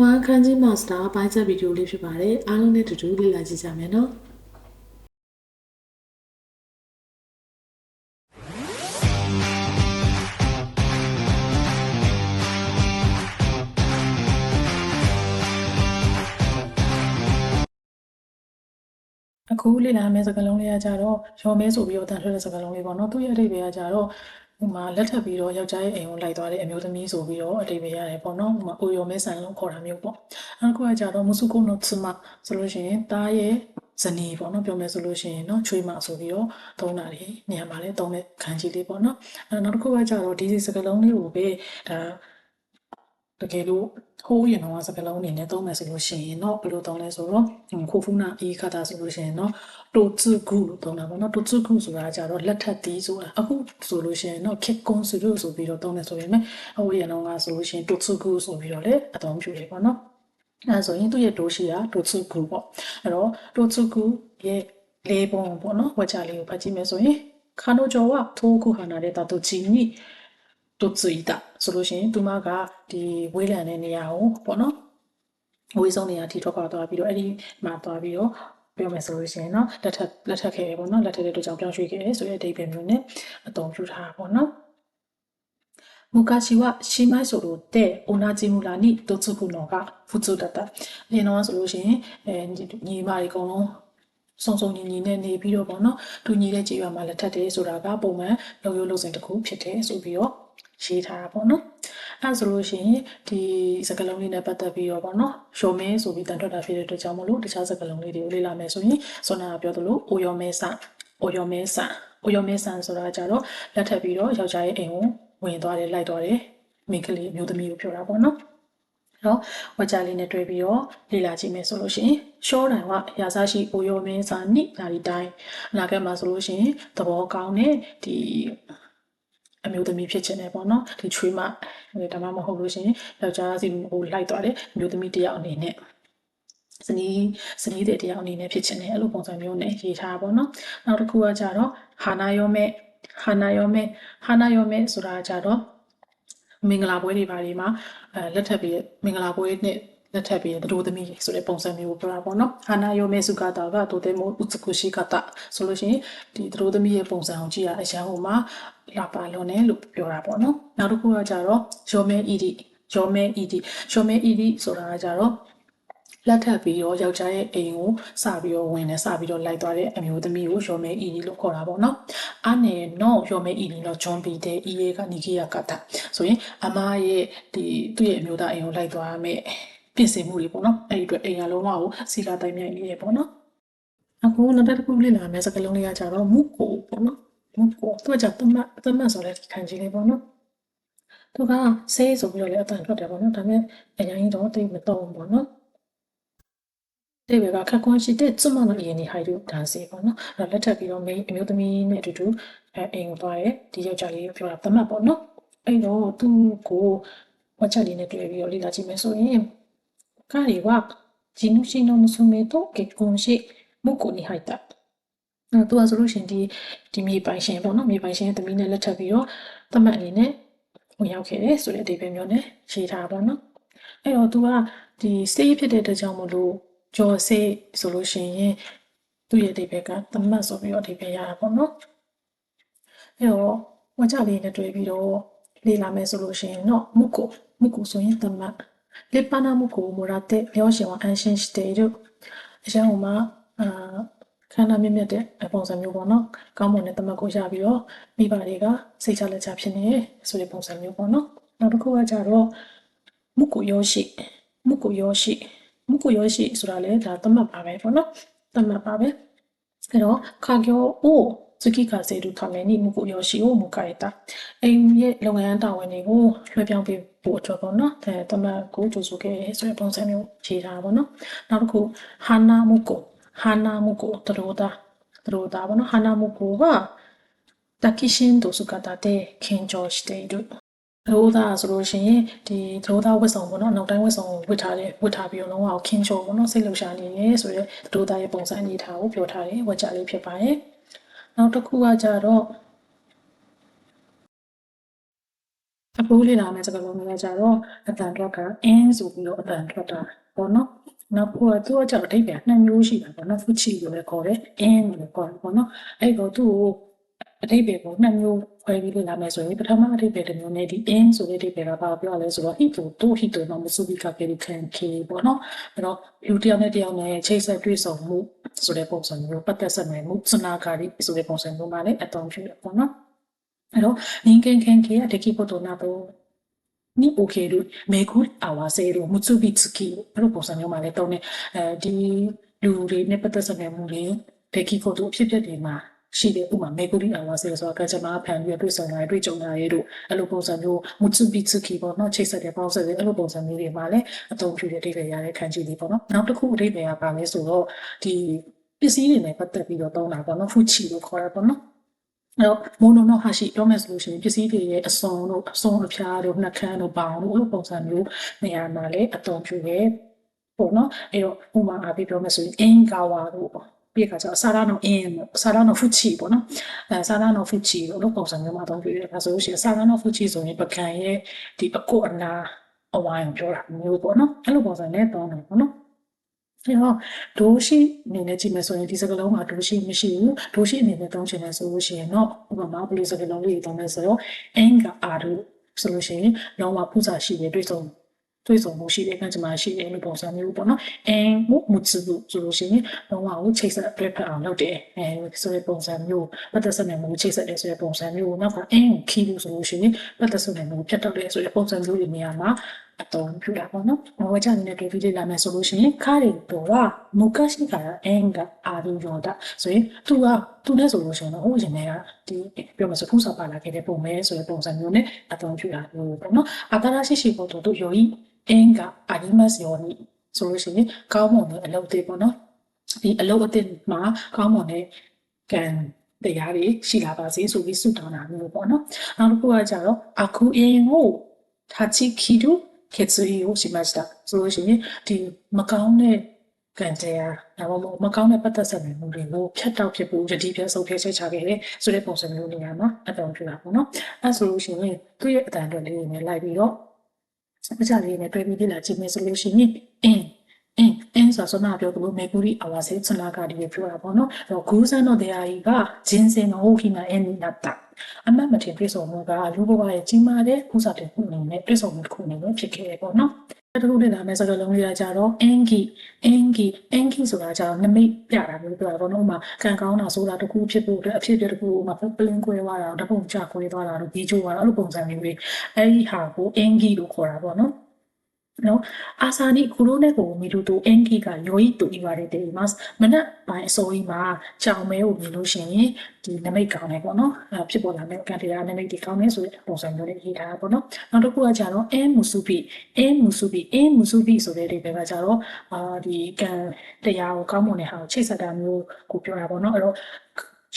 ဝမ်ခန်းကြီးမာစတာပိုင်းချက်ဗီဒီယိုလေးဖြစ်ပါတယ်အားလုံးနဲ့တူတူလေ့လာကြည့်ကြမယ်နော်အခုလေ့လာမယ့်စကားလုံးလေးကကြတော့ရော်မဲဆိုပြီးတော့တန်ထွက်တဲ့စကားလုံးလေးပေါ့နော်သူ့ရဲ့အဓိပ္ပာယ်ကကြတော့ ဟိုမှာလက်ထပ်ပြီးတော့ယောက်ျားရဲ့အိမ်ကိုလိုက်သွားတဲ့အမျိုးသမီးဆိုပြီးတော့အဓိပ္ပာယ်ရတယ်ပေါ့နော်ဟိုမှာအိုရော်မဲဆန်လို့ခေါ်တာမျိုးပေါ့အဲ့ဒါကကြတော့မုစုကုနိုツမဆိုလို့ရှိရင်တားရဲ့ဇနီးပေါ့နော်ပြောမယ်ဆိုလို့ရှိရင်เนาะချွေးမဆိုပြီးတော့သုံးတာတွေနေရာမှာလည်းသုံးတဲ့ခံကြီးလေးပေါ့နော်အဲ့နောက်တစ်ခုကကြတော့ဒီစကားလုံးလေးကိုပဲဒါ တကယ်လို့ဟိုးရင်တော့စကလုံးအနေနဲ့သုံးမယ်ဆိုလို့ရှိရင်တော့ဘယ်လိုသုံးလဲဆိုတော့ခိုဖူနာအေးခါတာဆိုလို့ရှိရင်တော့တိုချူကူလို့သုံးတာပေါ့နော်တိုချူကူဆိုတာကြတော့လက်ထပ်သီးဆိုတာအခုဆိုလို့ရှိရင်တော့ခက်ကွန်ဆူလို့ဆိုပြီးတော့သုံးတယ်ဆိုရင်ဟိုးရင်တော့ကဆိုလို့ရှိရင်တိုချူကူဆိုပြီးတော့လည်းအသုံးပြုတယ်ပေါ့နော်အဲဆိုရင်သူ့ရဲ့ဒိုရှိကဒိုချူကူပေါ့အဲ့တော့ဒိုချူကူရဲ့လေးပုံပေါ့နော်ဝါချလေးကိုဖတ်ကြည့်မယ်ဆိုရင်ခါနိုဂျောဝထိုးခုဟာနာတဲ့တာတိုချီနီ တူツイတာဆိုလို့ရှိရင်သူမကဒီဝေးလံတဲ့နေရာကိုပေါ့နော်ဝေးဆုံးနေရာထိထွက်ခွာသွားပြီးတော့အဲ့ဒီမှာသွားပြီးတော့ပြောမယ်ဆိုလို့ရှိရင်เนาะလက်ထက်လက်ထက်ခဲ့ပေါ့နော်လက်ထက်တဲ့တို့ကြောင့်ပြောင်းရွှေ့ခဲ့တယ်ဆိုတဲ့အဓိပ္ပာယ်မျိုးနဲ့အသုံးပြုထားတာပေါ့နော်昔は姉妹ソロで同じ村に嫁ぐのが普通だった။လင်းတော့ဆိုလို့ရှိရင်အဲညီမတွေအကုန်လုံးစုံစုံညီညီနဲ့နေပြီးတော့ပေါ့နော်။သူညီတဲ့ကြေးရွာမှာလက်ထက်တယ်ဆိုတာကပုံမှန်လုံရုံလုံစင်တစ်ခုဖြစ်တယ်ဆိုပြီးတော့ ရေးထားတာပေါ့နော်။အဲဆိုလို့ရှိရင်ဒီစကားလုံးလေးနဲ့ပတ်သက်ပြီးတော့ပေါ့နော်။ရော်မဲဆိုပြီးတန်ထွက်တာဖြစ်တဲ့အတွက်ကြောင့်မလို့တခြားစကားလုံးလေးတွေကိုလေ့လာမယ်ဆိုရင်စောနာကပြောသလိုအိုယောမဲဆန်အိုယောမဲဆန်အိုယောမဲဆန်ဆိုတာကြတော့လက်ထပ်ပြီးတော့ယောက်ျားရဲ့အိမ်ကိုဝင်သွားတယ်လိုက်သွားတယ်မိန်းကလေးမျိုးသမီးကိုပြောတာပေါ့နော်။နော်ဝကြလေးနဲ့တွဲပြီးတော့လေ့လာကြည့်မယ်ဆိုလို့ရှိရင်ရှောတိုင်ကရာစားရှိအိုယောမင်းစာနိနာဒီတိုင်းအနာဂတ်မှာဆိုလို့ရှိရင်သဘောကောင်းတဲ့ဒီ အမျိုးသမီးဖြစ်ချင်တယ်ပေါ့နော်ဒီချွေးမဒါမှမဟုတ်လို့ရှိရင်ယောက်ျားစီဟိုလိုက်သွားတယ်အမျိုးသမီးတစ်ယောက်အနေနဲ့ဇနီးဇနီးတဲ့တရားအနေနဲ့ဖြစ်ချင်တယ်အဲ့လိုပုံစံမျိုးနဲ့ရေးထားပါတော့နော်နောက်တစ်ခုကကြတော့ဟာနာယောမဲဟာနာယောမဲဟာနာယောမဲဆိုတာကြတော့မင်္ဂလာပွဲတွေဘာတွေမှာအဲလက်ထပ်ပြီးမင်္ဂလာပွဲနဲ့ လက်ထပ်ပြီးတို့သမီးဆိုတဲ့ပုံစံမျိုးကိုပြောတာပေါ့နော်ဟာနာယောမဲစုကတာကတို့တဲ့မို့ဥစကုရှိကတာဆိုလို့ရှိရင်ဒီတို့သမီးရဲ့ပုံစံကိုကြည့်ရအရန်ဟိုမှာလာပါလွန်တယ်လို့ပြောတာပေါ့နော်နောက်တစ်ခုကကြတော့ယောမဲအီဒီယောမဲအီဒီယောမဲအီဒီဆိုတာကကြတော့လက်ထပ်ပြီးတော့ယောက်ျားရဲ့အိမ်ကိုစပြီးတော့ဝင်တယ်စပြီးတော့လိုက်သွားတဲ့အမျိုးသမီးကိုယောမဲအီဒီလို့ခေါ်တာပေါ့နော်။အနေနော်ယောမဲအီဒီတော့ဂျွန်ပီတဲ့အီယေကနီကီယာကတာဆိုရင်အမရဲ့ဒီသူ့ရဲ့အမျိုးသားအိမ်ကိုလိုက်သွားမယ် ပြင်ဆင်မှုတွေပေါ့နော်။အဲ့ဒီအတွက်အိမ်ကလုံးဝကိုစီကာတိုင်မြိုင်နေရပေါ့နော်။အခုနောက်တစ်ခုလေ့လာမယ့်စကားလုံးလေးကကြတော့မုကိုပေါ့နော်။မုကိုသူကကြသမတ်သမတ်ဆိုတဲ့ခံကြီးလေးပေါ့နော်။သူကဆေးဆိုပြီးတော့လည်းအတန်ထွက်တယ်ပေါ့နော်။ဒါပေမဲ့အရင်ကတော့တိတ်မတော့ဘူးပေါ့နော်။တဲ့ဘက်ကခက်ခွန်းရှိတဲ့ကျွတ်မလို့အရင်နေဟိုက်တို့ဒါစီပေါ့နော်အဲ့တော့လက်ထပ်ပြီးတော့မိန်းအမျိုးသမီးနဲ့အတူတူအဲအိမ်ကိုသွားတယ်ဒီယောက်ျားလေးကိုပြောတာသမတ်ပေါ့နော်အဲ့တော့သူ့ကိုဝါချက်လေးနဲ့တွေ့ပြီးတော့လေ့လာကြည့်မယ်ဆိုရင် 彼は地主の娘と結婚し婿に入ったအဲ့တော့သူကဆိုလို့ရှရင်ဒီဒီမြေပိုင်ရှင်ပေါ့နော်မြေပိုင်ရှင်ရဲ့သမီးနဲ့လက်ထပ်ပြီးတော့သမတ်အနေနဲ့ဝင်ရောက်ခဲ့တယ်ဆိုတဲ့အဓိပ္ပာယ်မျိုးနဲ့ရေးထားတာပေါ့နော် အဲ့တော့ तू ကဒီစေးဖြစ်တဲ့အတွက်ကြောင့်မလို့ကြော်စေးဆိုလို့ရှိရင်သူ့ရဲ့အဓိပ္ပာယ်ကသမတ်ဆိုပြီးတော့အဓိပ္ပာယ်ရတာပေါ့နော်အဲ့တော့ဝါကြလေးနဲ့တွေ့ပြီးတော့လေ့လာမယ်ဆိုလို့ရှိရင်တော့မုကိုမုကိုဆိုရင်သမတ် Lipanamu ko murate myoshi wa anshin shiteiru အရန်ဟိုမှာအာခန္ဓာမြင့်မြတ်တဲ့ပုံစံမျိုးပေါ့နော်။ကောင်းမွန်တဲ့တမတ်ကိုရပြီးတော့မိဘတွေကစိတ်ချလက်ချဖြစ်နေရဆိုတဲ့ပုံစံမျိုးပေါ့နော်။နောက်တစ်ခုကကြတော့မုကုယောရှိမုကုယောရှိမုကုယောရှိဆိုတာလည်းဒါတမတ်ပါပဲပေါ့နော်။တမတ်ပါပဲ။အဲတော့ခါကျော်အိုး စကိကာစေတုခမဲနိမုကုယောရှိကိုမုခရတာအိမ်ရဲ့လုပ်ငန်းတာဝန်တွေကိုလွှဲပြောင်းပေးဖို့အတွက်ပေါ့နော်အဲသတ်မှတ်ကိုကြိုးဆိုခဲ့ရဲဆိုတဲ့ပုံစံမျိုးခြေထားပါပေါ့နော်နောက်တစ်ခုဟာနာမုကုဟာနာမုကုတရိုတာတရိုတာပေါ့နော်ဟာနာမုကုကတကိရှင်ဒိုစုကတာတဲ့ခင်ဂျောしているသရိုးသားဆိုလို့ရှိရင်ဒီသရိုးသားဝတ်ဆောင်ပေါ့နော်နောက်တိုင်းဝတ်ဆောင်ကိုဝတ်ထားတယ်ဝတ်ထားပြီးတော့လုံးဝခင်းချော်ပေါ့နော်စိတ်လှုပ်ရှားနေတယ်ဆိုတော့သရိုးသားရဲ့ပုံစံအနေထားကိုပြောထားတယ်ဝတ်ကြလေးဖြစ်ပါတယ် နောက်တစ်ခုကကြတော့အအခုလေ့လာမယ့်စကားလုံးတွေကကြတော့အတန်ထွက်က in ဆိုပြီးတော့အတန်ထွက်တာပေါ့နော်နောက်ခုကသူကကြတော့အဓိပ္ပာယ်နှစ်မျိုးရှိတာပေါ့နော် fuchi လို့လည်းခေါ်တယ် in လို့လည်းခေါ်တယ်ပေါ့နော်အဲ့တော့သူ့ကို အထိပ္ပယ်ကိုနှစ်မျိုးခွဲပြီးလေ့လာမယ်ဆိုရင်ပထမအထိပ္ပယ်တစ်မျိုးနဲ့ဒီ in ဆိုတဲ့အထိပ္ပယ်ကဘာပြောလဲဆိုတော့ hito to hito နော်မစုပြီးကပဲခံခေပေါ့နော်အဲ့တော့လူတစ်ယောက်နဲ့တစ်ယောက်နဲ့ချိတ်ဆက်တွေ့ဆုံမှုဆိုတဲ့ပုံစံမျိုးပတ်သက်ဆက်နိုင်မှုစနာကာရီဆိုတဲ့ပုံစံမျိုးမှလည်းအသုံးပြုတယ်ပေါ့နော်အဲ့တော့ linkin kenke အတကိပိုတိုနာပေါ့နိပိုခေလူမေဂူအဝါဆေလူမုစုဘီစကီဘယ်လိုပုံစံမျိုးမှလည်းတုံးနေအဲဒီလူတွေနဲ့ပတ်သက်ဆက်နိုင်မှုတွေတကိပိုတိုအဖြစ်အပျက်တွေမှာ ရှိတဲ့ဥပမာမေဂူရီအဝါဆေဆိုတာကကျွန်မဖန်ပြီးတွေ့ဆုံလာတွေ့ကြုံလာရတို့အဲ့လိုပုံစံမျိုးမုတ္တဘီツကီပေါ့နော်ချိတ်ဆက်တဲ့ပေါင်းဆက်တဲ့အဲ့လိုပုံစံမျိုးတွေမှာလည်းအသုံးပြုတဲ့အဓိပ္ပာယ်ရတဲ့ခံကြည့်လေးပေါ့နော်နောက်တစ်ခုအဓိပ္ပာယ်ကပါလဲဆိုတော့ဒီပစ္စည်းတွေနဲ့ပတ်သက်ပြီးတော့သုံးတာပေါ့နော်ဖူချီလို့ခေါ်ရပေါ့နော်အဲ့တော့မိုနိုနိုဟာရှိပြောမယ်ဆိုလို့ရှိရင်ပစ္စည်းတွေရဲ့အစုံတို့အစုံအဖျားတို့နှက်ခမ်းတို့ဘောင်တို့အဲ့လိုပုံစံမျိုးနေရာမှာလည်းအသုံးပြုရဲပေါ့နော်အဲ့တော့ဥပမာအားဖြင့်ပြောမယ်ဆိုရင်အင်ကာဝါတို့ပေါ့ ပြီးခါကျတော့ဆာရာနိုအင်ဆာရာနိုဖူချီပေါ့နော်အဲဆာရာနိုဖူချီလို့လို့ပုံစံမျိုးမှာအသုံးပြုရဲဒါဆိုလို့ရှိရင်ဆာရာနိုဖူချီဆိုရင်ပကံရဲ့ဒီအကုတ်အနာအဝိုင်းကိုပြောတာမျိုးပေါ့နော်အဲ့လိုပုံစံနဲ့သုံးတယ်ပေါ့နော်အဲ့တော့ဒိုးရှိအနေနဲ့ကြည့်မယ်ဆိုရင်ဒီစကလုံးမှာဒိုးရှိမရှိဘူးဒိုးရှိအနေနဲ့သုံးချင်တယ်ဆိုလို့ရှိရင်တော့ဥပမာဘယ်လိုစကလုံးလေးသုံးလဲဆိုတော့ anger အာရုဆိုလို့ရှိရင်လုံးဝပူဇာရှိတဲ့တွေ့ဆုံ တွေ့ဆုံမှုရှိတဲ့ကံကြမ္မာရှိတဲ့လို့ပုံစံမျိုးပေါ့နော်အင်းမှုမှုစုဆိုလို့ရှိရင်လုံးဝကိုချိတ်ဆက်အတွက်ဖက်အောင်လုပ်တယ်အဲဆိုတဲ့ပုံစံမျိုးပတ်သက်ဆက်နေမှုချိတ်ဆက်တယ်ဆိုတဲ့ပုံစံမျိုးနောက်ကအင်းခီးလို့ဆိုလို့ရှိရင်ပတ်သက်ဆက်နေမှုဖြတ်တော့တယ်ဆိုတဲ့ပုံစံမျိုးတွေနေရာမှာအသုံးပြုတာပေါ့နော်။ဝေချအနေနဲ့တွေ့ပြီးလေ့လာမယ်ဆိုလို့ရှိရင်ခါရီတော်ကမုကရှိခါရအင်္ဂအာရီရောတာဆိုရင်သူကသူနဲ့ဆိုလို့ရှိရင်တော့ဟိုရင်ထဲကဒီပြောမှဆိုဖူးစာပါလာခဲ့တဲ့ပုံပဲဆိုတဲ့ပုံစံမျိုးနဲ့အသုံးပြုတာမျိုးပေါ့နော်။အတားရရှိရှိဖို့တို့ယောဤအ in က animus yoni ဆိုလို့ရှိရင်ကောင်းမွန်တဲ့အလုပ်တွေပေါ့နော်ဒီအလုပ်အသစ်မှာကောင်းမွန်တဲ့ကံတရားတွေရှိလာပါစေဆိုပြီးဆုတောင်းတာမျိုးပေါ့နော်နောက်တစ်ခုကကြတော့အခုအင်ကိုတာချီခီဒူကက်ဆူဟီကိုရှိမစတာဆိုလို့ရှိရင်ဒီမကောင်းတဲ့ကံတရားဒါမှမဟုတ်မကောင်းတဲ့ပတ်သက်ဆက်မှုတွေကိုဖြတ်တောက်ဖြစ်ဖို့ယတိပြဆုံးဖြတ်ချက်ချခဲ့တယ်ဆိုတဲ့ပုံစံမျိုးနေရာမှာအတောင်ပြတာပေါ့နော်အဲဆိုလို့ရှိရင်သူ့ရဲ့အတန်အတွက်လေးတွေနဲ့လိုက်ပြီးတော့ အကြလေးနဲ့တွဲပြီးလေ့လာကြည့်မယ်ဆိုလို့ရှိရင်အင်းအင်းအင်းဆိုတော့ပြောသလိုမေကူရီအဝါစေစနာကဒီပြောတာပေါ့နော်အဲ့တော့ဂူးစန်းတော့တရားကြီးကဂျင်းစင်မဟုတ်ခိနာအင်းနီနာတာအမတ်မတင်ပြေဆုံးမှုကလူဘဝရဲ့ကြီးမားတဲ့ဥစားတဲ့ခုအနေနဲ့ပြေဆုံးမှုတစ်ခုအနေနဲ့ဖြစ်ခဲ့တယ်ပေါ့နော် အဲ့ဒါတို့လေ့လာမယ့်စကားလုံးလေးကကြတော့ angi angi angi ဆိုတာကြတော့နမိတ်ပြတာမျိုးပြောတာပေါ့နော်ဥမာကံကောင်းတာဆိုတာတစ်ခုဖြစ်ဖို့အတွက်အဖြစ်အပျက်တစ်ခုဥမာပလင်းကွဲသွားတာတပုံချကွဲသွားတာတို့ပြီးချိုးသွားတာအဲ့လိုပုံစံမျိုးတွေအဲ့ဒီဟာကို angi လို့ခေါ်တာပေါ့နော် နော်အာစာနီကူရိုနဲ့ကိုမီလူတို့အင်ကီကရိုဤတူညီပါတယ်တေမတ်မနက်ပိုင်းအစိုးရမှာကြောင်မဲကိုမြင်လို့ရှိရင်ဒီနမိတ်ကောင်းတယ်ပေါ့နော်ဖြစ်ပေါ်လာတဲ့ကန်တီရာနမိတ်ဒီကောင်းတယ်ဆိုတဲ့ပုံစံမျိုးလေးရေးထားတာပေါ့နော်နောက်တစ်ခုကကြတော့အမူစုပိအမူစုပိအမူစုပိဆိုတဲ့ဒီဘက်ကကြတော့အာဒီကန်တရားကိုကောင်းမွန်တဲ့ဟာကိုချိတ်ဆက်တာမျိုးကိုပြောတာပေါ့နော်အဲ့တော့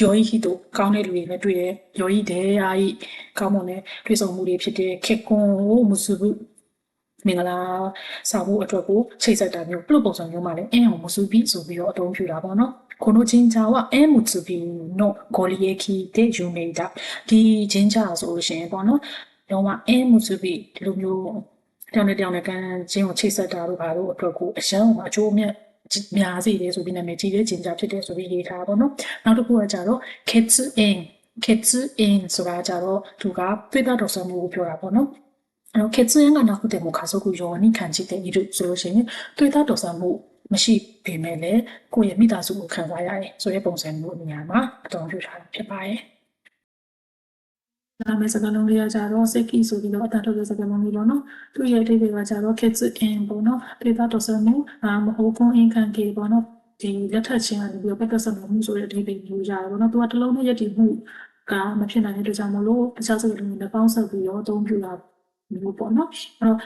ယောဂီဟိတို့ကောင်းတဲ့လူတွေနဲ့တွေ့ရယောဂီတဲ့အားကြီးကောင်းမွန်တဲ့တွေ့ဆုံမှုတွေဖြစ်တဲ့ခေကွန်ကိုမူစုပိ မင်္ဂလာစာဖို့အတွက်ကိုချိတ်ဆက်တာမျိုးပြုလုပ်ပုံစံမျိုးမှာလည်းအင်းအောင်မစုပြီးဆိုပြီးတော့အသုံးပြုတာပေါ့နော်この神社は縁結びのご利益で有名だဒီ神社ဆိုလို့ရှိရင်ပေါ့နော်လုံးဝ縁結びဒီလိုမျိုးတောင်းတဲ့တောင်းတဲ့ကံချင်းကိုချိတ်ဆက်တာတို့ဘာလို့အတွက်ကိုအရန်အကျိုးအမြတ်များစီတယ်ဆိုပြီးနာမည်ကြီးတဲ့ဂျင်ဂျာဖြစ်တယ်ဆိုပြီးရေးထားပါတော့။နောက်တစ်ခုကကြတော့ kids in kids in ဆိုတာကြတော့သူကတွေ့တာတော်ဆမှုကိုပြောတာပေါ့နော်။ အဲ့တော့ kids in ကနောက်ခုတည်းကိုခါစုကိုယောနိခံချစ်တဲ့ဤတို့ဆိုလို့ရှိရင်တွေ့တာတော်ဆမှုမရှိပေမဲ့လည်းကိုယ့်ရဲ့မိသားစုကိုခံစားရတယ်ဆိုတဲ့ပုံစံမျိုးအများမှာအသုံးပြုထားတာဖြစ်ပါတယ်။ဒါမဲ့စကားလုံးလေးကကြတော့ seki ဆိုပြီးတော့အတန်ထုတ်တဲ့စကားလုံးလေးပေါ့နော်။သူ့ရဲ့အဓိပ္ပာယ်ကကြတော့ kids in ပေါ့နော်။ဒေတာတော်ဆမှုအာမဟုတ်ကွန် in ခံကေပေါ့နော်။ဒီလက်ထက်ချင်းကနေပြီးတော့ပတ်သက်ဆက်မှုဆိုတဲ့အဓိပ္ပာယ်မျိုးရတယ်ပေါ့နော်။သူကတစ်လုံးနဲ့ရည်တည်မှုကမဖြစ်နိုင်တဲ့အတွက်ကြောင့်မလို့တခြားစကားလုံးတွေနဲ့ပေါင်းစပ်ပြီးတော့အသုံးပြုတာ မျိုးပေါ့နော်။အဲ့တော့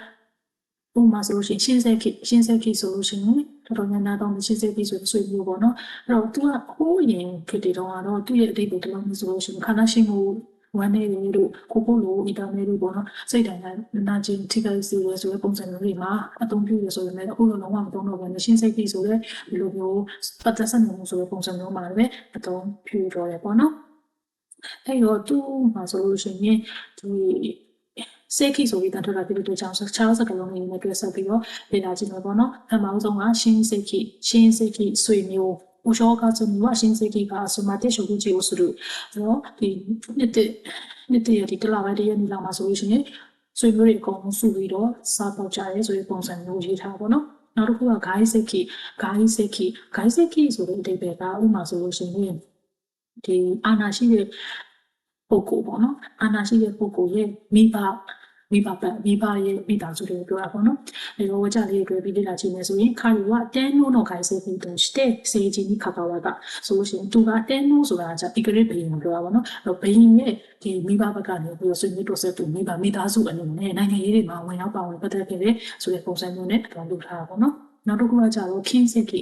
ပုံမှာဆိုလို့ရှိရင်ရှင်းဆက်ခေရှင်းဆက်ခေဆိုလို့ရှိရင်တော်တော်များများတော့ရှင်းဆက်ခေဆိုတဲ့ဆွေမျိုးပေါ့နော်အဲ့တော့သူကဟိုးရင်ခေတည်းတော့ကတော့သူ့ရဲ့အတိတ်ဘယ်လိုမျိုးဆိုလို့ရှိရင်ခန္ဓာရှိမှုဝမ်းနေတယ်လို့ကိုကိုလိုအီတာမဲလို့ပေါ့နော်စိတ်တိုင်းကနာကျင်ထိခိုက်စေရဆိုတဲ့ပုံစံမျိုးတွေမှာအသုံးပြုရဆိုရင်လည်းအခုလိုလုံးဝမသုံးတော့ဘူးရှင်းစိတ်ခေဆိုတဲ့ဒီလိုမျိုးပတ်သက်ဆက်နေမှုဆိုတဲ့ပုံစံမျိုးမှာလည်းအသုံးပြုရတယ်ပေါ့နော်အဲ့တော့သူ့မှာဆိုလို့ရှိရင်ဒီ စေခိဆိုပြီးတန်ထွက်တာဖြစ်တဲ့အတွက်ကြောင့်ခြားစကားလုံးလေးနဲ့တွဲဆက်ပြီးတော့လေ့လာကြည့်မယ်ပေါ့နော်။အမှအောင်ဆုံးကရှင်းစေခိရှင်းစေခိဆွေမျိုး我说告诉你，我现在给他什么电手机就有输入，然后你你得你得有啲啦，或者你谂下所以先，ဆွေမျိုးတွေအကုန်လုံးစုပြီးတော့စားပေါက်ကြရဲဆိုတဲ့ပုံစံမျိုးရေးထားပါတော့။နောက်တစ်ခုက guy seki guy seki guy seki ဆိုတဲ့အဓိပ္ပာယ်ကဥပမာဆိုလို့ရှိရင်ဒီအာနာရှိတဲ့ပုဂ္ဂိုလ်ပေါ့နော်အာနာရှိတဲ့ပုဂ္ဂိုလ်ရဲ့မိဘ မိဘပတ်မိဘရဲ့မိသားစုတွေကိုပြောတာပေါ့နော်။အဲလိုဝကြလေးတွေပြီးလေ့လာကြည့်မယ်ဆိုရင်ခါယူကတဲနိုးတော့ခိုင်စေပြီးတော့စတဲ့စေကြီးကြီးခါခါဝါကဆိုလို့ရှိရင်သူကတဲနိုးဆိုတာကဒီဂရိတ်ဘိန်ကိုပြောတာပေါ့နော်။အဲတော့ဘိန်ရဲ့ဒီမိဘဘက်ကနေပြီးတော့ဆွေးနွေးတော့ဆက်သူမိဘမိသားစုအနေနဲ့နိုင်ငံရေးတွေမှာဝင်ရောက်ပါဝင်ပတ်သက်ခဲ့တဲ့ဆိုတဲ့ပုံစံမျိုးနဲ့အတော်လုပ်ထားတာပေါ့နော်။နောက်တစ်ခုကကြတော့ခင်းစက်ခိ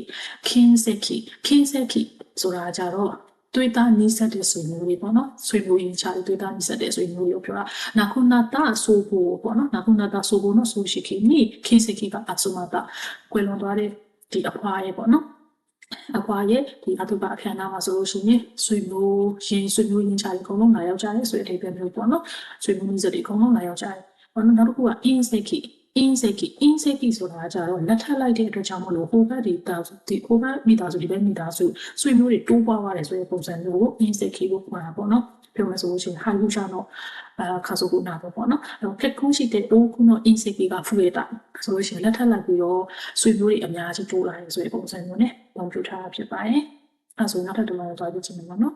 ခင်းစက်ခိခင်းစက်ခိဆိုတာကြတော့ တွေးသားနီးစပ်တဲ့ဆွေမျိုးတွေပေါ့နော်ဆွေမျိုးရင်းချတွေတွေးသားနီးစပ်တဲ့ဆွေမျိုးတွေကိုပြောတာနာခုနာတာဆိုဖို့ပေါ့နော်နာခုနာတာဆိုဖို့နော်ဆိုရှိခိနိခင်းစက်ခိကအဆုမတာကွယ်လွန်သွားတဲ့ဒီအဖွားရဲ့ပေါ့နော်အဖွားရဲ့ဒီအထုပအခမ်းအနားမှာဆိုလို့ရှိရင်ဆွေမျိုးရင်းဆွေမျိုးရင်းချတွေအကုန်လုံးလာရောက်ကြတယ်ဆိုတဲ့အထိပ္ပယ်မျိုးပေါ့နော်ဆွေမျိုးနီးစပ်တွေအကုန်လုံးလာရောက်ကြတယ်ပေါ့နော်နောက်တစ်ခုကအ င်းစက်ခိအင်းစိတ်ကြီးအင်းစိတ်ကြီးဆိုတာကြတော့လက်ထပ်လိုက်တဲ့အတွက်ကြောင့်မလို့ဟိုဘက်ဒီတာဒီဟိုဘက်မိသားစုဒီဘက်မိသားစုဆွေမျိုးတွေတိုးပွားသွားတယ်ဆိုတဲ့ပုံစံမျိုးကိုအင်းစိတ်ကြီးကိုခေါ်တာပေါ့နော်ပြောမယ်ဆိုလို့ရှိရင်ဟာလူရှာတော့အာခါဆိုကုနာပေါ့ပေါ့နော်အဲ့တော့ဖက်ခုရှိတဲ့တိုးခုနော်အင်းစိတ်ကြီးကဖူရတာဆိုလို့ရှိရင်လက်ထပ်လိုက်ပြီးတော့ဆွေမျိုးတွေအများကြီးတိုးလာတယ်ဆိုတဲ့ပုံစံမျိုးနဲ့ပုံပြထားတာဖြစ်ပါတယ်အဲဆိုနောက်ထပ်တစ်လုံးတော့ကြည့်ချင်တယ်ပေါ့နော်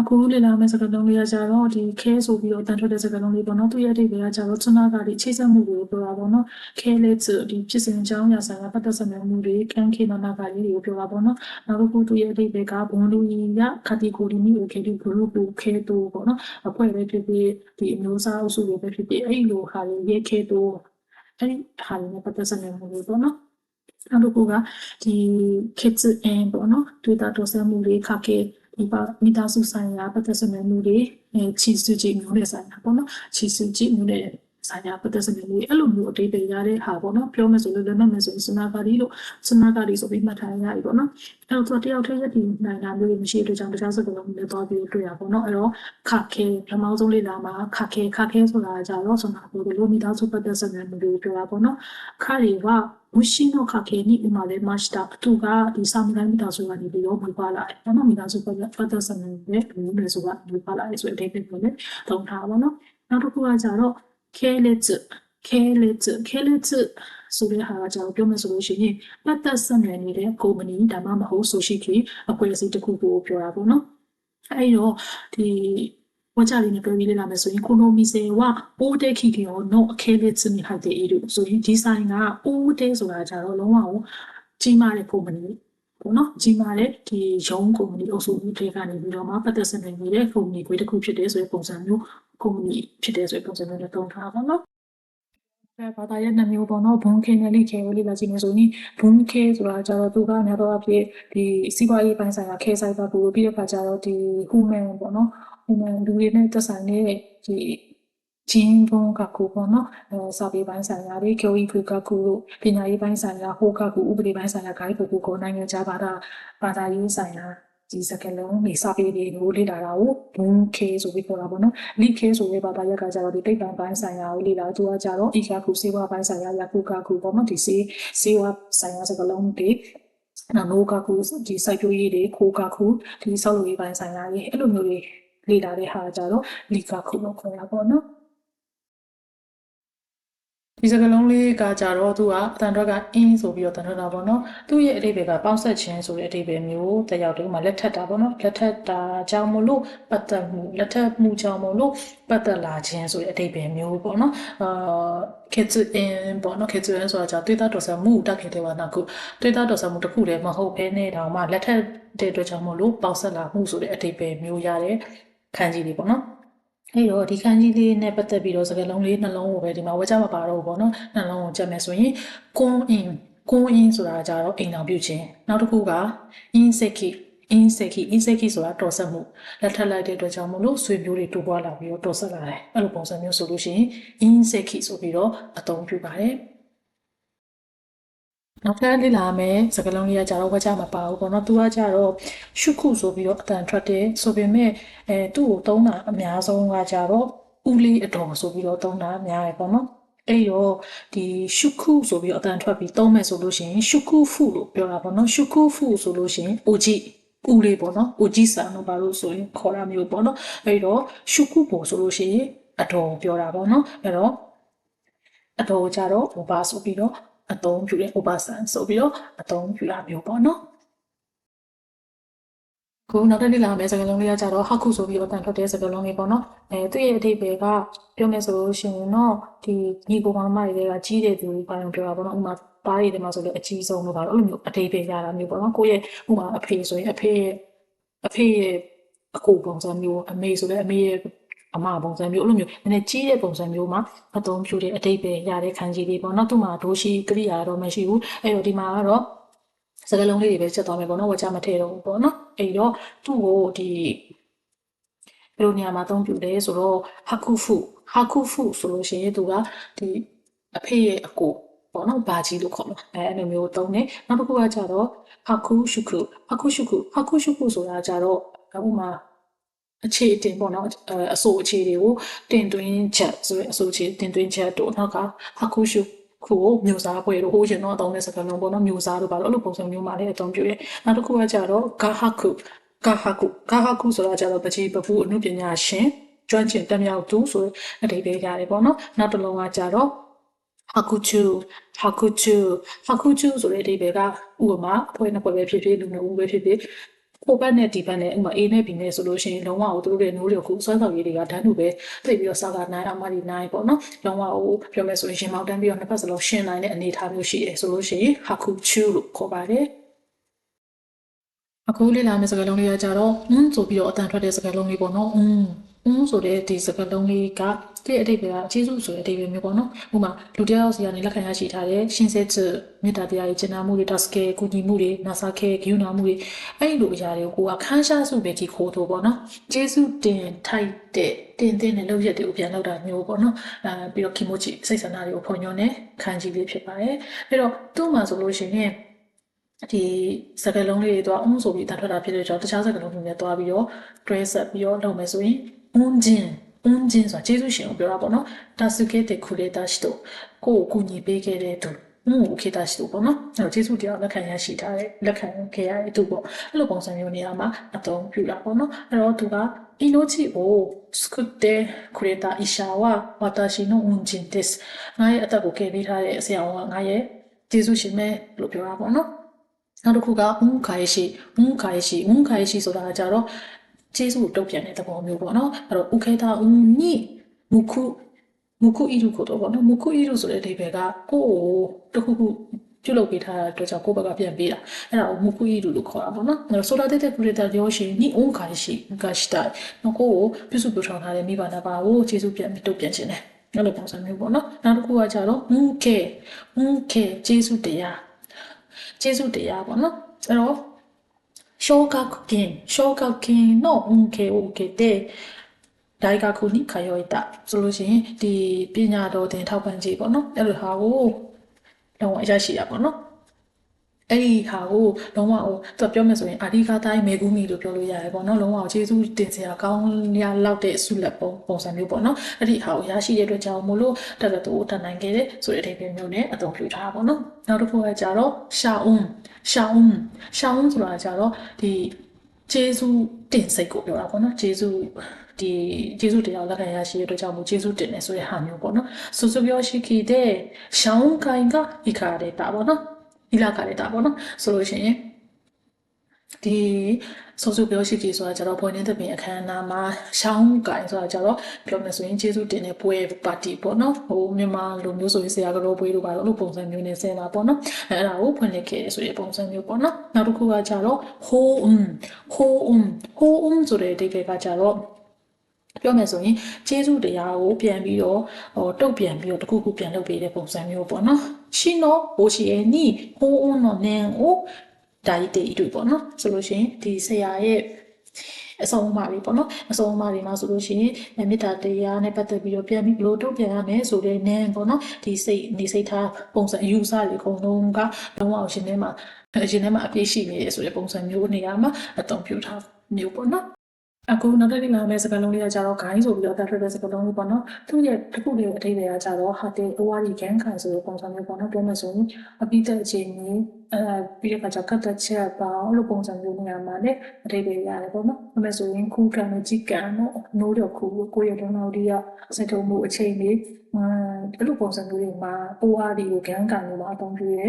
အခုလေ့လာမယ့်စကားလုံးလေးကကြတော့ဒီခဲဆိုပြီးတော့တန်ထွက်တဲ့စကားလုံးလေးပေါ့နော်သူရဲ့အဓိပ္ပာယ်ကကြတော့ツナကဒီချိတ်ဆက်မှုကိုပြောတာပေါ့နော်ခဲလေးစဒီဖြစ်စဉ်အကြောင်းအရာဆိုင်ရာပတ်သက်ဆက်နွယ်မှုတွေကန်ခေနာနာကလေးတွေကိုပြောတာပေါ့နော်နောက်တစ်ခုသူရဲ့အဓိပ္ပာယ်ကဘွန်လူကြီးရခတိကိုဒီမီကိုခဲဒီဂရုပူခဲတူပေါ့နော်အဖွဲ့ပဲဖြစ်ဖြစ်ဒီအမျိုးအစားအုပ်စုတွေပဲဖြစ်ဖြစ်အဲ့လိုဟာလေးရဲ့ခဲတူအဲ့ဒီဟာလေးနဲ့ပတ်သက်ဆက်နွယ်မှုတွေပေါ့နော်နောက်တစ်ခုကဒီ kids and ပေါ့နော် Twitter တော့ဆက်မှုတွေခါကေ ဒီပါမိသားစုဆိုင်ရာပတ်သက်ဆက်နွယ်မှုတွေအဲချီစုကြည့်မျိုးနဲ့ဆိုင်တာပေါ့နော်ချီစုကြည့်မျိုးနဲ့ ဆိုင်ရာပတ်သက်ဆက်နွယ်မှုတွေအဲ့လိုမျိုးအတိတ်တွေရတဲ့ဟာပေါ့နော်ပြောမယ်ဆိုလို့လည်းမှတ်မယ်ဆိုရင်စနာကာရီလို့စနာကာရီဆိုပြီးမှတ်ထားရပြီပေါ့နော်အဲ့တော့တယောက်တည်းရည်ဒီနိုင်ငံမျိုးတွေမရှိတဲ့အတွက်ကြောင့်တခြားစကားလုံးတွေလည်းသွားပြီးတွေ့ရပါပေါ့နော်အဲ့တော့ခခဲပထမဆုံးလေးလာမှာခခဲခခဲဆိုတာကြတော့စနာကိုလိုမိသားစုပတ်သက်ဆက်နွယ်မှုတွေပြောတာပေါ့နော်ခါတွေကဝရှိနောခခဲနိဥမာလေမတ်တာသူကဒီစာမတိုင်းမိသားစုကနေပြီးတော့မူပါလာတယ်။ဘာမှမိသားစုပတ်သက်ဆက်နွယ်တဲ့လူမျိုးစုကမူပါလာတယ်ဆိုတဲ့အဓိပ္ပာယ်ကိုလည်းသုံးထားပါတော့။နောက်တစ်ခုကကြတော့ ခဲလက်ချခဲလက်ချခဲလက်ချဆိုတဲ့ဟာကကြတော့ပြောမယ်ဆိုလို့ရှိရင်ပတ်သက်ဆက်နွယ်နေတဲ့ကုမ္ပဏီဒါမှမဟုတ်ဆိုရှိကြီးအဖွဲ့အစည်းတစ်ခုကိုပြောတာပေါ့နော်။အဲဒီတော့ဒီဝကြလေးနဲ့ပြောပြီးလေ့လာမယ်ဆိုရင်ကိုနိုမီစေဝအိုးတဲ့ခိတီရောနော့အခဲလက်ချမိဟတ်တဲ့အေးတို့ဆိုရင်ဒီဆိုင်ကအိုးတဲ့ဆိုတာကြတော့လုံးဝကြီးမားတဲ့ကုမ္ပဏီပေါ့နော်ကြီးမားတဲ့ဒီရုံးကုမ္ပဏီအုပ်စုတွေကနေပြီးတော့မှပတ်သက်ဆက်နွယ်နေတဲ့ကုမ္ပဏီခွေတစ်ခုဖြစ်တဲ့ဆိုတဲ့ပုံစံမျိုး ကုမ္ပဏီဖြစ်တဲ့ဆိုတဲ့ပုံစံမျိုးနဲ့တုံးထားပါတော့အဲဘာသာရဲ့နာမည်ပေါ့နော်ဘွန်ခဲနယ်လိခဲလေးလာကြည့်နေဆိုရင်ဘွန်ခဲဆိုတာကြတော့သူကများတော့အဖြစ်ဒီစီးပွားရေးပိုင်းဆိုင်ရာခဲဆိုင်ပါဘူးပြီးတော့ခါကြတော့ဒီ human ပေါ့နော် human လူတွေနဲ့သက်ဆိုင်တဲ့ဒီဂျင်းဘုံကကူပေါ့နော်အဲစာပေပိုင်းဆိုင်ရာတွေကျော်ဤဖူကကူလို့ပညာရေးပိုင်းဆိုင်ရာဟိုကကူဥပဒေပိုင်းဆိုင်ရာဂိုင်းကူကူကိုနိုင်ငံခြားဘာသာဘာသာရေးဆိုင်ရာ ဒီစကလုံးနေစာပေတွေကိုလေ့လာတာကိုဘုံခဲဆိုပြီးခေါ်တာပေါ့နော်လိခဲဆိုတဲ့ဘာသာရပ်ကကြတော့ဒီတိတ်တံပိုင်းဆိုင်ရာကိုလေ့လာသူကကြတော့ဤကကူစေဝါပိုင်းဆိုင်ရာယခုကကူပေါ့နော်ဒီစေစေဝါဆိုင်ရာစကလုံးတွေနော်နိုးကကူဒီစိုက်ပျိုးရေးတွေခိုးကကူဒီဆောက်လုပ်ရေးပိုင်းဆိုင်ရာတွေအဲ့လိုမျိုးတွေလေ့လာတဲ့ဟာကြတော့လီကခုလို့ခေါ်တာပေါ့နော် ဒီစကလုံးလေးကကြတော့သူကအတန်တော့ကအင်းဆိုပြီးတော့တန်တော့တာပေါ့နော်သူ့ရဲ့အဓိပ္ပာယ်ကပေါင်းဆက်ခြင်းဆိုတဲ့အဓိပ္ပာယ်မျိုးတက်ရောက်တယ်ဥပမာလက်ထက်တာပေါ့နော်လက်ထက်တာကြောင့်မလို့ပတ်သက်မှုလက်ထက်မှုကြောင့်မလို့ပတ်သက်လာခြင်းဆိုတဲ့အဓိပ္ပာယ်မျိုးပေါ့နော်အာ kids in ပေါ့နော် kids in ဆိုတာじゃတွေ့တာတော်ဆမှုတက်ခဲ့တယ်ပါနောက်ခုတွေ့တာတော်ဆမှုတစ်ခုလည်းမဟုတ်ဘဲနဲ့တောင်မှလက်ထက်တဲ့အတွက်ကြောင့်မလို့ပေါင်းဆက်လာမှုဆိုတဲ့အဓိပ္ပာယ်မျိုးရတဲ့ခန်းကြီးလေးပေါ့နော် အဲ့တော့ဒီခန်းကြီးလေးနဲ့ပတ်သက်ပြီးတော့စကားလုံးလေးနှလုံးကိုပဲဒီမှာဝေကြမပါတော့ဘူးပေါ့နော်နှလုံးကိုကြက်မယ်ဆိုရင်ကွန်အင်ကွန်အင်ဆိုတာကြတော့အိမ်တော်ပြုခြင်းနောက်တစ်ခုကအင်းစက်ခိအင်းစက်ခိအင်းစက်ခိဆိုတာတော်ဆက်မှုလက်ထပ်လိုက်တဲ့အတွက်ကြောင့်မလို့ဆွေမျိုးတွေတိုးပွားလာပြီးတော့တော်ဆက်လာတယ်အဲ့လိုပုံစံမျိုးဆိုလို့ရှိရင်အင်းစက်ခိဆိုပြီးတော့အသုံးပြုပါတယ် နောက်ထပ်လေ့လာမယ်စကားလုံးလေးကကြတော့ဝါကြမပါဘူးပေါ့နော်သူကကြတော့ရှုခုဆိုပြီးတော့အတန်ထွက်တယ်ဆိုပေမဲ့အဲသူ့ကိုသုံးတာအများဆုံးကကြတော့ဦးလေးအတော်ဆိုပြီးတော့သုံးတာများရယ်ပေါ့နော်အဲ့တော့ဒီရှုခုဆိုပြီးတော့အတန်ထွက်ပြီးသုံးမယ်ဆိုလို့ရှိရင်ရှုခုဖုလို့ပြောတာပေါ့နော်ရှုခုဖုဆိုလို့ရှိရင်အိုကြီးဦးလေးပေါ့နော်အိုကြီးဆန်တို့ဘာလို့ဆိုရင်ခေါ်တာမျိုးပေါ့နော်အဲ့တော့ရှုခုပေါ်ဆိုလို့ရှိရင်အတော်ပြောတာပေါ့နော်အဲ့တော့အတော်ကြတော့ over ဆိုပြီးတော့ အသုံးပြုတယ် over ဆန်ဆိုပြီးတော့အသုံးပြုတာမျိုးပေါ့နော်ခုနောက်တစ်နေ့လာမယ့်စကားလုံးလေးကကြတော့ဟခုဆိုပြီးတော့တန်ထွက်တဲ့စကားလုံးလေးပေါ့နော်အဲသူ့ရဲ့အဓိပ္ပာယ်ကပြောမယ်ဆိုလို့ရှိရင်တော့ဒီညီကိုမောင်မတွေကကြီးတဲ့သူဘာလို့ပြောတာပေါ့နော်ဥပမာပါးရည်တွေမှာဆိုလည်းအကြီးဆုံးလို့ပါတော့အဲ့လိုမျိုးအဓိပ္ပာယ်ရတာမျိုးပေါ့နော်ကိုယ့်ရဲ့ဥပမာအဖေဆိုရင်အဖေရဲ့အဖေရဲ့အကိုပုံစံမျိုးအမေဆိုလည်းအမေရဲ့ အမပုံစံမျိုးအဲ့လိုမျိုးနည်းနည်းကြီးတဲ့ပုံစံမျိုးမှာအသုံးပြုတဲ့အဓိပ္ပာယ်ရတဲ့ခန်းကြီးလေးပေါ့နော်သူ့မှာဒိုးရှိကရိယာတော့မရှိဘူးအဲ့တော့ဒီမှာကတော့စကလုံးလေးတွေပဲချက်သွားမယ်ပေါ့နော်ဝါချမထည့်တော့ဘူးပေါ့နော်အဲ့တော့သူ့ကိုဒီဘယ်လိုနေရာမှာအသုံးပြုလဲဆိုတော့ဟာခုဖုဟာခုဖုဆိုလို့ရှိရင်သူကဒီအဖေရဲ့အကိုပေါ့နော်ဘာကြီးလို့ခေါ်မှာအဲအဲ့လိုမျိုးသုံးတယ်နောက်တစ်ခုကကြတော့ဟာခုရှုခုဟာခုရှုခုဟာခုရှုခုဆိုတာကြတော့ဥပမာ အခြေအတင်ပေါ့နော်အဲအဆိုအခြေတွေကိုတင်သွင်းချက်ဆိုရယ်အဆိုအခြေတင်သွင်းချက်တို့နောက်ကဟာခုရှုခုကိုမျိုးစားပွဲတို့ဟိုးရင်တော့အသုံးတဲ့စကားလုံးပေါ့နော်မျိုးစားတို့ပါတော့အဲ့လိုပုံစံမျိုးမှာလည်းအသုံးပြုတယ်နောက်တစ်ခုကကြတော့ဂါဟခုဂါဟခုဂါဟခုဆိုတာကြတော့ပကြီးပပူအမှုပညာရှင်ကျွမ်းကျင်တက်မြောက်သူဆိုတဲ့အဓိပ္ပာယ်ရတယ်ပေါ့နော်နောက်တစ်လုံးကကြတော့ဟာကုချူဟာကုချူဟာကုချူဆိုတဲ့အဓိပ္ပာယ်ကဥပမာအဖွဲ့နှစ်ဖွဲ့ပဲဖြစ်ဖြစ်လူမျိုးပဲဖြစ်ဖြစ် ကိုဘက်နဲ့ဒီဘက်နဲ့ဥပမာ A နဲ့ B နဲ့ဆိုလို့ရှိရင်လုံးဝကိုသူတို့ရဲ့နိုးတွေခုစွမ်းဆောင်ရည်တွေကဓာတ်တူပဲသိပြီးတော့စာကနိုင်အမဒီနိုင်ပေါ့နော်လုံးဝကိုပြောမယ်ဆိုရင်ရင်မောက်တန်းပြီးတော့နှစ်ဖက်စလုံးရှင်းနိုင်တဲ့အနေအထားမျိုးရှိတယ်ဆိုလို့ရှိရင်ဟာကုချူလို့ခေါ်ပါတယ်အခုလေ့လာမယ့်စကားလုံးလေးကကြတော့음ဆိုပြီးတော့အတန်ထွက်တဲ့စကားလုံးလေးပေါ့နော် 음음ဆိုတဲ့ဒီစကားလုံးလေးကသူ့ရဲ့အဓိပ္ပာယ်ကကျေးဇူးဆိုတဲ့အဓိပ္ပာယ်မျိုးပေါ့နော်ဥပမာလူတစ်ယောက်စီကနေလက်ခံရရှိထားတဲ့ရှင်ဆက်ချက်မေတ္တာတရားရဲ့ကျင့်နာမှုတွေတာစကေကုညီမှုတွေနာစာခဲဂိယူနာမှုတွေအဲ့ဒီလိုအရာတွေကိုကိုကခန်းရှားစုပဲကြီးခိုးတော့ပေါ့နော်ကျေးဇူးတင်ထိုက်တဲ့တင်တင်တဲ့လုပ်ရက်တွေကိုပြန်လုပ်တာမျိုးပေါ့နော်အဲပြီးတော့ကီမိုချီစိတ်ဆန္ဒတွေကိုဖွင့်ညွှန်းတဲ့ခန်းကြီးလေးဖြစ်ပါတယ်အဲ့တော့သူ့မှာဆိုလို့ရှိရင်ဒီစကားလုံးလေးတွေတော့အုံးဆိုပြီးတတ်ထွက်တာဖြစ်တဲ့ကြောင့်တခြားစကားလုံးတွေနဲ့တွားပြီးတော့တွဲဆက်ပြီးတော့လုပ်မယ်ဆိုရင် အွန်ဂျင်အွန်ဂျင်ဆိုတာကျေးဇူးရှင်ကိုပြောတာပေါ့နော်တာစုကေတေခူလေတာရှိတော့ကိုကိုကူညီပေးခဲ့တဲ့သူဟုတ် okay ဒါရှိတော့ပေါ့နော်အဲ့တော့ကျေးဇူးတရားလက်ခံရရှိထားတဲ့လက်ခံခဲ့ရတဲ့သူပေါ့အဲ့လိုပုံစံမျိုးနေရာမှာအသုံးပြုတာပေါ့နော်အဲ့တော့သူက inochi ကို作ってくれた医者は私の恩人ですငါရဲ့အသက်ကိုကယ်ပေးထားတဲ့ဆရာဝန်ကငါရဲ့ကျေးဇူးရှင်ပဲလို့ပြောတာပေါ့နော်နောက်တစ်ခုကဝန်ခိုင်ရှိဝန်ခိုင်ရှိဝန်ခိုင်ရှိဆိုတာကကြတော့ ကျေးဇူးကိုတုတ်ပြန်တဲ့သဘောမျိုးပေါ့နော်အဲ့တော့ဥခေတာဥနိမုခုမုခုဣရုကိုတော့ပေါ့နော်မုခုဣရုဆိုတဲ့အဓိပ္ပာယ်ကကိုယ့်ကိုတစ်ခုခုပြုလုပ်ပေးထားတဲ့အတွက်ကြောင့်ကိုယ့်ဘက်ကပြန်ပေးတာအဲ့ဒါကိုမုခုဣရုလို့ခေါ်တာပေါ့နော်အဲ့တော့ဆိုတာတဲ့တဲ့ပရိသတ်ရောရှိနိဝုန်းခါရရှိကရှိတာနော်ကိုယ့်ကိုပြုစုပြောထောင်ထားတဲ့မိဘနာပါကိုကျေးဇူးပြန်ပြီးတုတ်ပြန်ခြင်းတယ်အဲ့လိုပုံစံမျိုးပေါ့နော်နောက်တစ်ခုကကြတော့မုခေမုခေကျေးဇူးတရားကျေးဇူးတရားပေါ့နော်အဲ့တော့ 小学金小学金の恩恵を受けて大学に通えたဆိုလို့ရှိရင်ဒီပညာတော်သင်ထောက်ပံ့ခြင်းပေါ့နော်အဲ့လိုဟာကိုလုံးဝရရှိရပါတော့ အဲ့ဒီဟာကိုလုံးဝဟိုသူပြောမယ်ဆိုရင်အာဒီကာတိုင်းမေကူမီလို့ပြောလို့ရတယ်ပေါ့နော်လုံးဝကျေးဇူးတင်စရာကောင်းရလောက်တဲ့ဆုလက်ပုံပုံစံမျိုးပေါ့နော်အဲ့ဒီဟာကိုရရှိတဲ့အတွက်ကြောင့်မို့လို့တက်တက်တူတတ်နိုင်ခဲ့တဲ့ဆိုတဲ့အဓိပ္ပာယ်မျိုးနဲ့အသုံးပြုထားတာပေါ့နော်နောက်တစ်ခုကကြတော့ရှာအုံးရှာအုံးရှာအုံးဆိုတာကြတော့ဒီကျေးဇူးတင်စိတ်ကိုပြောတာပေါ့နော်ကျေးဇူးဒီကျေးဇူးတရားလက်ခံရရှိတဲ့အတွက်ကြောင့်မို့ကျေးဇူးတင်တယ်ဆိုတဲ့ဟာမျိုးပေါ့နော်ဆူဆူပြောရှိခဲ့တဲ့ရှောင်းကိုင်ကဣခါရတာပေါ့နော် ဣလာခါရတာပေါ့နော်ဆိုလို့ရှိရင်ဒီဆိုဆိုပြောရှိကြဆိုတာကျတော့ဘွယ်နေတဲ့ပင်အခမ်းအနားမှာရှောင်းကင်ဆိုတာကျတော့ပြောမယ်ဆိုရင်ကျေးဇူးတင်တဲ့ပွဲပါတီပေါ့နော်ဟိုမြန်မာလိုမျိုးဆိုရင်ဆရာကတော်ပွဲတို့ပါတော့အဲ့လိုပုံစံမျိုးနဲ့ဆင်တာပေါ့နော်အဲ့ဒါကိုဖွင့်လှစ်ခဲ့တယ်ဆိုတဲ့ပုံစံမျိုးပေါ့နော်နောက်တစ်ခုကကျတော့ဟိုးအွန်းဟိုးအွန်းဟိုးအွန်းဆိုတဲ့အဓိပ္ပာယ်ကကျတော့ ပြောမယ်ဆိုရင်ကျေးဇူးတရားကိုပြန်ပြီးတော့ဟိုတုတ်ပြန်ပြီးတော့တခုခုပြန်လုပ်ပေးတဲ့ပုံစံမျိုးပေါ့နော်ရှင်တော့ဘိုးရှိရဲ့နီဟိုးအွန်းတော့နင်းကိုဒါကြီးတေးတွေ့ပေါ့နော်ဆိုလို့ရှိရင်ဒီဆရာရဲ့အဆုံးအမတွေပေါ့နော်အဆုံးအမတွေမှာဆိုလို့ရှိရင်မေတ္တာတရားနဲ့ပတ်သက်ပြီးတော့ပြန်ပြီးဘလို့တုတ်ပြန်ရမယ်ဆိုတဲ့နန်းပေါ့နော်ဒီစိတ်နေစိတ်ထားပုံစံအယူအဆတွေအကုန်လုံးကလုံးဝအရှင်ထဲမှာအရှင်ထဲမှာအပြည့်ရှိနေတယ်ဆိုတဲ့ပုံစံမျိုးနေရာမှာအသုံးပြုထားမျိုးပေါ့နော် အခုနောက်တစ်နေ့လာမယ့်စကားလုံးလေးကကြတော့ gain ဆိုပြီးတော့အသက်ထွက်တဲ့စကားလုံးလေးပေါ့နော်သူရဲ့တစ်ခုလေးအထိပ္ပယ်ကကြတော့ဟာတဲ့ ORD gan ခံဆိုတဲ့ပုံစံမျိုးပေါ့နော်ပြောမယ်ဆိုရင်အပိသက်အခြေအနေအဲပြီးတဲ့အခါကျကတ်သက်ချက်ပေါင်းလို့ပုံစံမျိုးနေရာမှာလည်းအထိပ္ပယ်ရတယ်ပေါ့နော်ပြောမယ်ဆိုရင်ခုခံနဲ့ကြည်ကန်တော့နိုးတော့ခုကိုယ့်ရဲ့လုံးတော်ဒီကစက်တုံးမှုအချိန်လေးအမ်ဒီလိုပုံစံမျိုးတွေမှာ ORD ကို gan ခံလို့မှာအသုံးပြုရဲ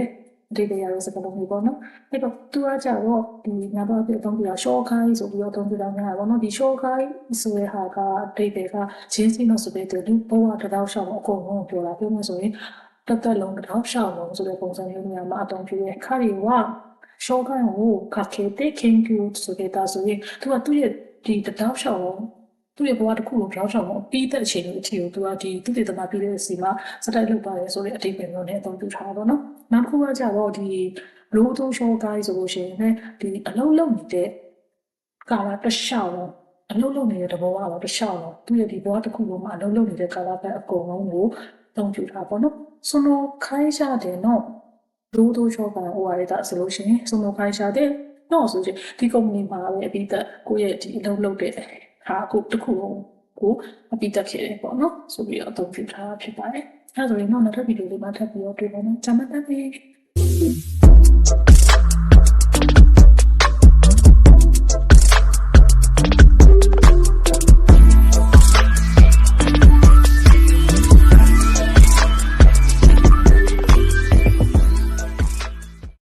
အထိပ္ပယ်ရတဲ့စကားလုံးတွေပေါ့နော်အဲ့တော့သူကကြတော့ဒီငါတို့အပြည့်အသုံးပြတာ short ခိုင်းဆိုပြီးတော့အသုံးပြတာများတာပေါ့နော်ဒီ short ခိုင်းဆိုတဲ့ဟာကအတိတ်တွေကချင်းစီလို့ဆိုတဲ့သူဘဝတစ်တောက်ရှောက်အကုန်လုံးပြောတာပြောမှဆိုရင်တစ်သက်လုံးတစ်တောက်ရှောက်လုံးဆိုတဲ့ပုံစံမျိုးများမှာအသုံးပြုရဲခါရီဝ short ခိုင်းကိုခက်ခဲတဲ့ thank you ဆိုတဲ့ဒါဆိုရင်သူကသူ့ရဲ့ဒီတစ်တောက်ရှောက်လုံးသူ့ရဲ့ဘဝတစ်ခုလုံးပြောင်းရှောက်လုံးပြီးတဲ့အချိန်လေးအထိကိုသူကဒီသူတည်တမပြီးတဲ့အစီမှာစတိုက်လုပ်ပါတယ်ဆိုတဲ့အတိတ်ပဲမျိုးနဲ့အသုံးပြုထားတာပေါ့နော် နောက်တစ်ခုကကြတော့ဒီ low to show guy ဆိုလို့ရှိရင်လည်းဒီအလုံးလုံးနေတဲ့ကာလာတစ်လျှောက်လုံးအလုံးလုံးနေတဲ့တဘောကတော့တစ်လျှောက်လုံးသူရဲ့ဒီဘောတစ်ခုလုံးမှာအလုံးလုံးနေတဲ့ကာလာပဲအကုန်လုံးကိုတုံးပြထားပါတော့။ဆိုတော့ခိုင်းရှာတယ်နော် low to show guy ဟိုရတာဆိုလို့ရှိရင်ဆိုတော့ခိုင်းရှာတယ်နော်ဆိုချင်ဒီ company မှာပဲအပြီးသက်ကိုယ့်ရဲ့ဒီအလုံးလုံးတဲ့ဟာကိုတစ်ခုလုံးကိုအပြီးသက်ဖြစ်တယ်ပေါ့နော်ဆိုပြီးတော့အသုံးပြုထားတာဖြစ်ပါတယ်။ အဲဒါဆိုရင်တော့နောက်ထပ်ဗီဒီယိုလေးမှာထပ်ပြီးတော့တွေ့ပါမယ်။ဂျမတ်တက်ပြီ